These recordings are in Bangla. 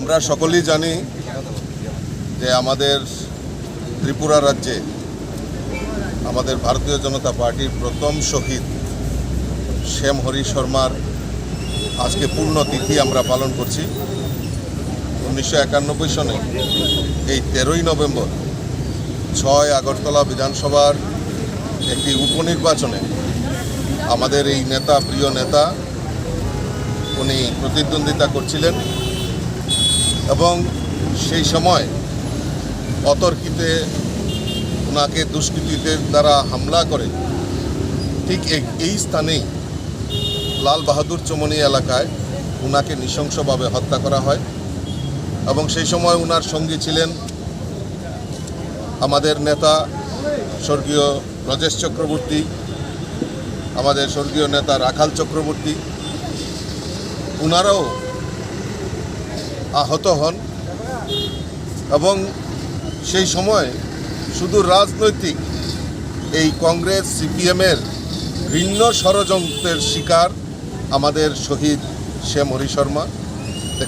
আমরা সকলেই জানি যে আমাদের ত্রিপুরা রাজ্যে আমাদের ভারতীয় জনতা পার্টির প্রথম শহীদ শ্যাম হরি শর্মার আজকে পূর্ণ তিথি আমরা পালন করছি। উনিশশো একানব্বই সনে এই তেরোই নভেম্বর ছয় আগরতলা বিধানসভার একটি উপনির্বাচনে আমাদের এই নেতা, প্রিয় নেতা, উনি প্রতিদ্বন্দ্বিতা করছিলেন। এবং সেই সময় অতর্কিতে ওনাকে দুষ্কৃতীদের দ্বারা হামলা করে, ঠিক এই- স্থানেই লাল বাহাদুর চমনি এলাকায় ওনাকে নৃশংসভাবে হত্যা করা হয় এবং সেই সময় ওনার সঙ্গী ছিলেন আমাদের নেতা স্বর্গীয় ব্রজেশ চক্রবর্তী, আমাদের স্বর্গীয় নেতা রাখাল চক্রবর্তী। ওনারাও আহত হন এবং সেই সময় শুধু রাজনৈতিক এই কংগ্রেস, সিপিএমের ভিন্ন ষড়যন্ত্রের শিকার আমাদের শহীদ শ্যাম হরি শর্মা।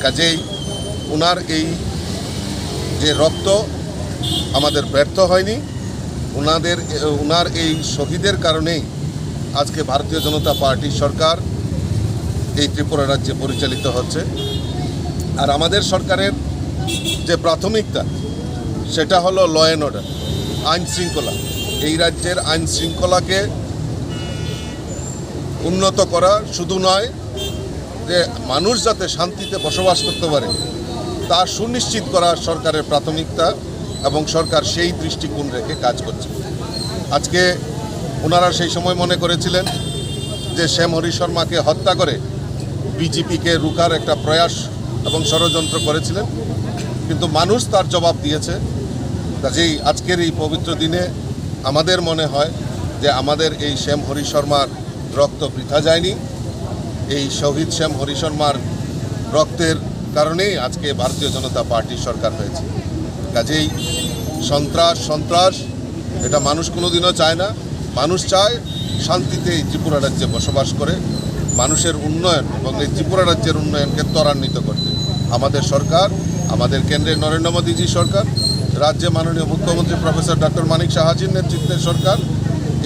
কাজেই ওনার এই যে রক্ত আমাদের ব্যর্থ হয়নি ওনাদের ওনার এই শহীদের কারণেই আজকে ভারতীয় জনতা পার্টি সরকার এই ত্রিপুরা রাজ্যে পরিচালিত হচ্ছে। আর আমাদের সরকারের যে প্রাথমিকতা, সেটা হলো ল অ্যান্ড অর্ডার আইন শৃঙ্খলা। এই রাজ্যের আইন শৃঙ্খলাকে উন্নত করা শুধু নয়, যে মানুষ যাতে শান্তিতে বসবাস করতে পারে, তা সুনিশ্চিত করা সরকারের প্রাথমিকতা এবং সরকার সেই দৃষ্টিকোণ রেখে কাজ করছে। আজকে ওনারা সেই সময় মনে করেছিলেন যে শ্যাম হরি শর্মাকে হত্যা করে বিজেপিকে রুখার একটা প্রয়াস এবং ষড়যন্ত্র করেছিলেন। কিন্তু মানুষ তার জবাব দিয়েছে। কাজেই আজকের এই পবিত্র দিনে আমাদের মনে হয় যে আমাদের এই শ্যাম হরি শর্মার রক্ত বৃথা যায়নি। এই শহীদ শ্যাম হরি শর্মার রক্তের কারণেই আজকে ভারতীয় জনতা পার্টির সরকার হয়েছে। কাজেই সন্ত্রাস সন্ত্রাস, এটা মানুষ কোনোদিনও চায় না। মানুষ চায় শান্তিতে এই ত্রিপুরা রাজ্যে বসবাস করে। মানুষের উন্নয়ন এবং এই ত্রিপুরা রাজ্যের উন্নয়নকে ত্বরান্বিত করতে। আমাদের সরকার, আমাদের কেন্দ্রের নরেন্দ্র মোদীজি সরকার, রাজ্যে মাননীয় মুখ্যমন্ত্রী প্রফেসর ডক্টর মানিক সাহাজির নেতৃত্বের সরকার।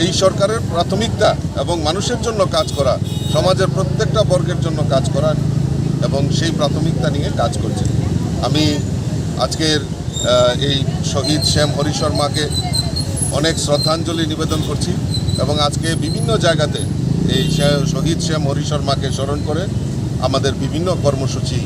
এই সরকারের প্রাথমিকতা এবং মানুষের জন্য কাজ করা, সমাজের প্রত্যেকটা বর্গের জন্য কাজ করা এবং সেই প্রাথমিকতা নিয়ে কাজ করছে। আমি আজকের এই শহীদ শ্যাম হরি শর্মাকে অনেক শ্রদ্ধাঞ্জলি নিবেদন করছি এবং আজকে বিভিন্ন জায়গাতে এই শহীদ শ্যাম হরি শর্মাকে স্মরণ করে আমাদের বিভিন্ন কর্মসূচি